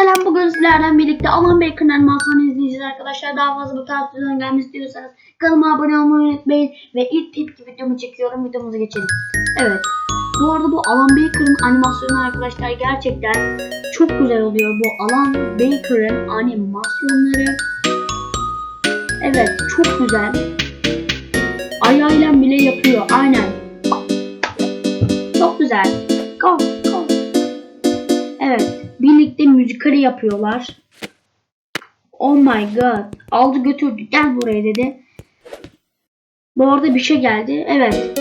Selam bugün sizlerden birlikte Alan Baker'ın animasyonu izleyeceğiz arkadaşlar. Daha fazla bu tarz videoların gelmesi istiyorsanız kanalıma abone olmayı unutmayın. Ve ilk tepki videomu çekiyorum. Videomuza geçelim. Evet. Bu arada bu Alan Baker'ın animasyonu arkadaşlar gerçekten çok güzel oluyor. Bu Alan Baker'ın animasyonları. Evet çok güzel. Ayağıyla bile yapıyor. Aynen. Müzikali yapıyorlar. Oh my god. Aldı götürdü. Gel buraya dedi. Bu arada bir şey geldi. Evet.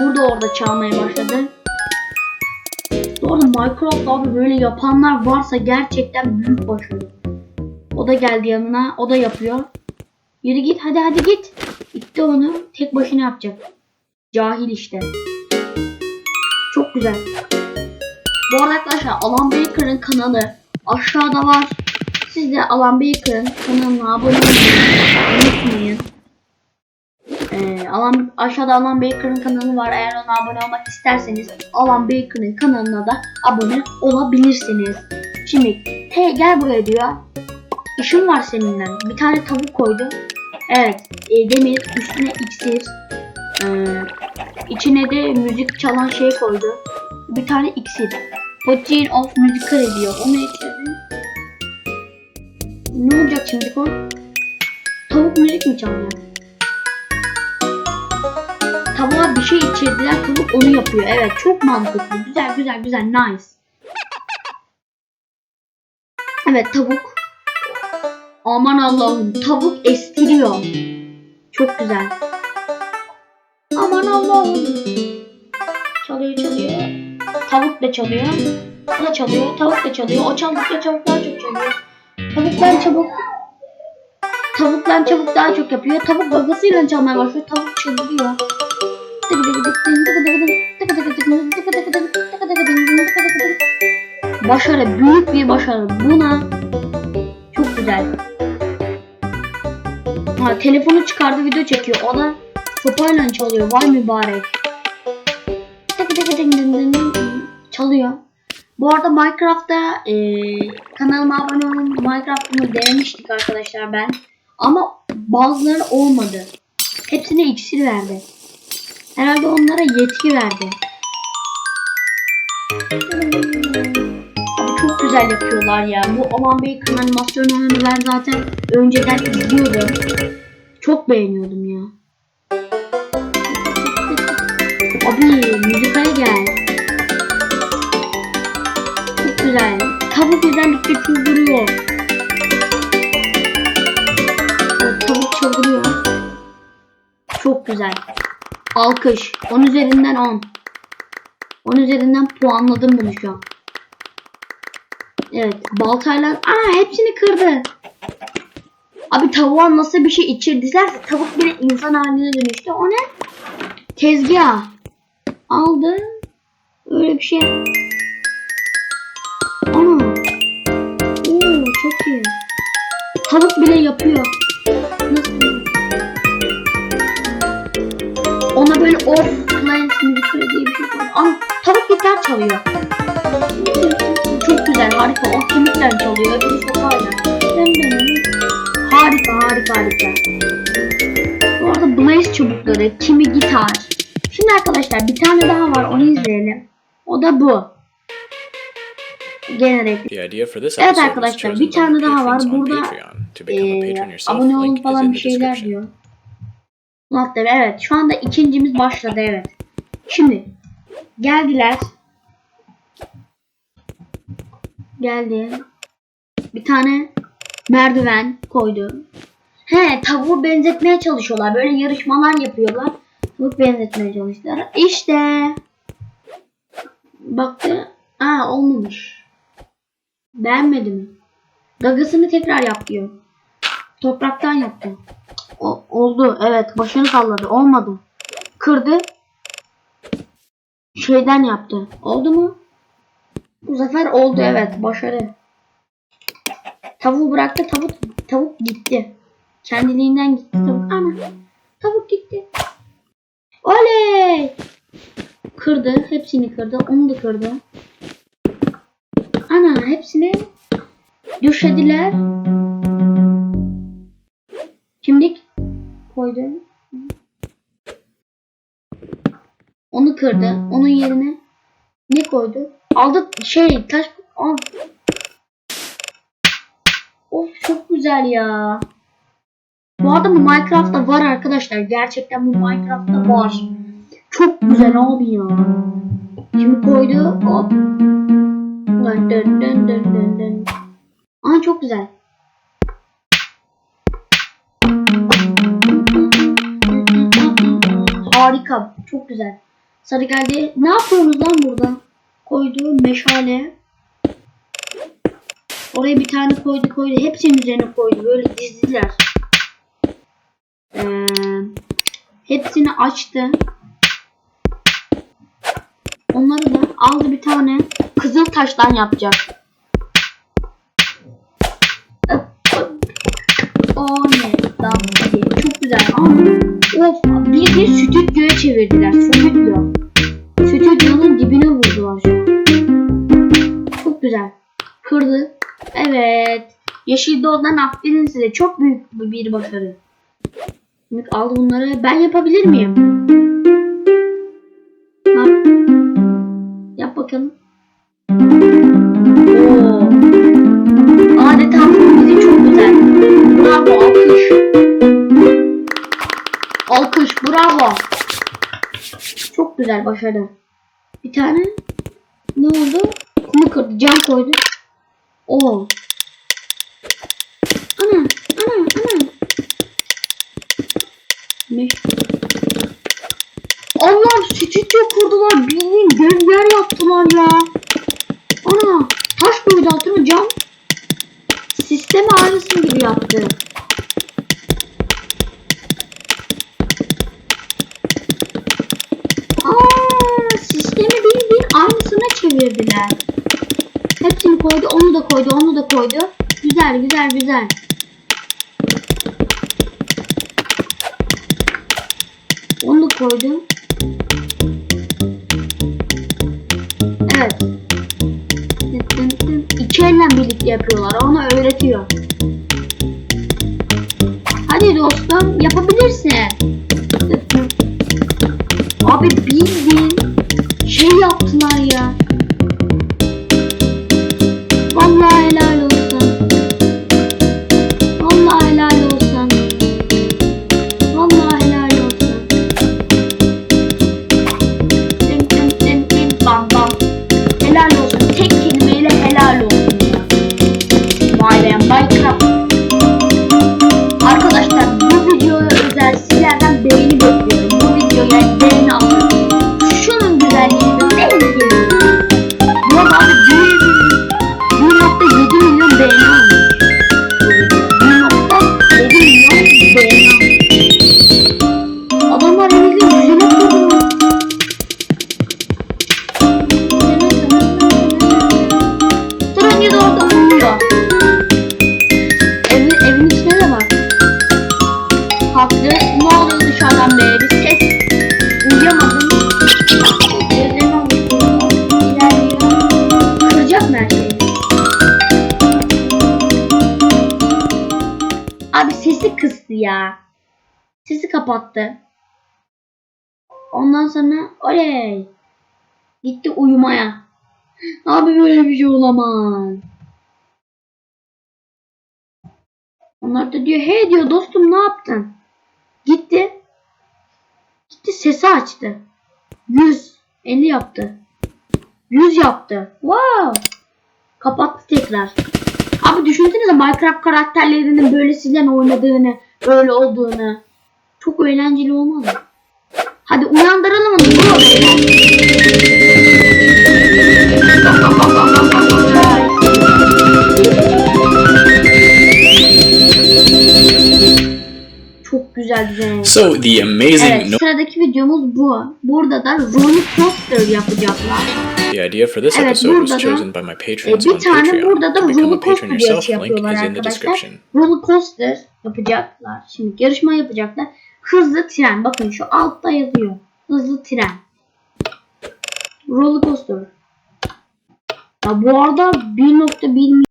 Burada orada çalmaya başladı. Bu arada Minecraft abi böyle yapanlar varsa gerçekten büyük başarı. O da geldi yanına. O da yapıyor. Yürü git hadi hadi git. İtti onu. Tek başına yapacak. Cahil işte. Çok güzel. Bu arada arkadaşlar Alan Baker'ın kanalı aşağıda var. Siz de Alan Baker'ın kanalına abone olmayı unutmayın. Ee, Alan, aşağıda Alan Baker'ın kanalı var. Eğer ona abone olmak isterseniz Alan Baker'ın kanalına da abone olabilirsiniz. Şimdi hey gel buraya diyor. İşim var seninle. Bir tane tavuk koydu. Evet. E, demir üstüne iksir. Ee, içine de müzik çalan şey koydu. Bir tane iksir. Potin of Musical diyor. Onu ekledim. Ne olacak şimdi o? Tavuk müzik mi çalacak? Tavuğa bir şey içirdiler. Tavuk onu yapıyor. Evet çok mantıklı. Güzel güzel güzel. Nice. Evet tavuk. Aman Allah'ım. Tavuk estiriyor. Çok güzel. Aman Allah'ım. Tavuk da çalıyor. O da çalıyor. Tavuk da çalıyor. O çaldıkça tavuk daha çok çalıyor. Tavuklar çabuk. Tavuklar çabuk daha çok yapıyor. Tavuk gagasıyla çalmaya başlıyor. Tavuk çıldırıyor. Başarı. Büyük bir başarı. Buna çok güzel. Ha, telefonu çıkardı video çekiyor. O da sopayla çalıyor. Vay mübarek. Çalıyor. Bu arada Minecraft'ta e, kanalıma abone olun. Minecraft'ımı denemiştik arkadaşlar ben. Ama bazıları olmadı. Hepsine iksir verdi. Herhalde onlara yetki verdi. Abi çok güzel yapıyorlar ya. Bu Alan Baker'ın animasyonlarını ben zaten önceden izliyordum. Çok beğeniyordum ya. Abi müzikale gel. Güzel. Tavuk özellikle çıldırıyor. Evet, tavuk çıldırıyor. Çok güzel. Alkış. 10 üzerinden 10. 10 üzerinden puanladım bunu şu an. Evet. Baltayla... Aa hepsini kırdı. Abi tavuğa nasıl bir şey içirdilerse tavuk bile insan haline dönüştü. O ne? Tezgah. Aldı. Öyle bir şey. Çok iyi. Tavuk bile yapıyor. Nasıl? Ona böyle off plant müzik diye bir şey koydu. Ana tavuk gitar çalıyor. Çok güzel harika. O kemikler çalıyor. Öbürü sopayla. Harika harika harika. Bu arada Blaze çubukları, kimi gitar. Şimdi arkadaşlar bir tane daha var onu izleyelim. O da bu. Gene renkli. The idea for this Evet arkadaşlar bir tane daha var. Burada yourself, abone olun falan bir şeyler diyor. Notları evet. Şu anda ikincimiz başladı evet. Şimdi geldiler. Geldi. Bir tane merdiven koydu. He tavuğu benzetmeye çalışıyorlar. Böyle yarışmalar yapıyorlar. Tavuk benzetmeye çalıştılar. İşte. Baktı. Aa olmamış. Beğenmedi mi? Gagasını tekrar yap diyor. Topraktan yaptı. O, oldu. Evet. Başını salladı. Olmadı. Kırdı. Şeyden yaptı. Oldu mu? Bu sefer oldu. Evet. Başarı. Tavuğu bıraktı. Tavuk tavuk gitti. Kendiliğinden gitti tavuk. Ana. Tavuk gitti. Oley! Kırdı. Hepsini kırdı. Onu da kırdı. Hepsini Düşediler. Şimdilik koydu. Onu kırdı. Onun yerine ne koydu? Aldı şey taş. Al. Of çok güzel ya. Bu arada bu Minecraft'ta var arkadaşlar. Gerçekten bu Minecraft'ta var. Çok güzel abi ya. Şimdi koydu. Hop. Dön dön dön dön dön dön. Aa çok güzel. Harika. Çok güzel. Sarı geldi. Ne yapıyorsunuz lan burada? Koydu meşale. Oraya bir tane koydu koydu. Hepsinin üzerine koydu. Böyle dizdiler. Ee, hepsini açtı. Onları da aldı bir tane kızıl taştan yapacak. O ne? Damla. Çok güzel. Ama of bildiğin stüdyoya çevirdiler. Stüdyo. Stüdyonun dibine vurdular şu an. Çok güzel. Kırdı. Evet. Yeşil Doğu'dan aferin size. Çok büyük bir başarı. Şimdi aldı bunları. Ben yapabilir miyim? Yap bakalım. Alkış. Alkış bravo. Çok güzel başarı. Bir tane ne oldu? Kumu kırdı. Cam koydu. Oo. Ana ana ana. Ne? Allah'ım stüdyo kurdular. Bildiğin gölgeler yaptılar ya. Ana taş koydu altına cam. Sistem aynısını gibi yaptı. Aa, sistemi bildiğin aynısına çevirdiler. Hepsini koydu, onu da koydu, onu da koydu. Güzel, güzel, güzel. Onu da koydu. Evet. İki elle birlikte yapıyorlar. Ona öğretiyor. Hadi dostum yapabilirsin. Abi bildiğin şey yaptılar ya. Bu sesi kıstı ya. Sesi kapattı. Ondan sonra oley. Gitti uyumaya. Abi böyle bir şey olamaz. Onlar da diyor hey diyor dostum ne yaptın? Gitti. Gitti sesi açtı. 100. 50 yaptı. 100 yaptı. Wow. Kapattı tekrar. Abi düşünsenize Minecraft karakterlerinin böyle sizden oynadığını, böyle olduğunu. Çok eğlenceli olmaz mı? Hadi uyandıralım onu. Çok güzel güzel. So the amazing Evet sıradaki videomuz bu. Burada da roller coaster yapacaklar. The idea for this Evet, episode was chosen by my E, patrons bir on tane Patreon. burada da To become a roller coaster patron yourself, link yapıyorlar is in the arkadaşlar. description. Roller coaster yapacaklar. Şimdi yarışma yapacaklar. Hızlı tren. Bakın şu altta yazıyor. Hızlı tren. Roller coaster. Ya bu arada 1.1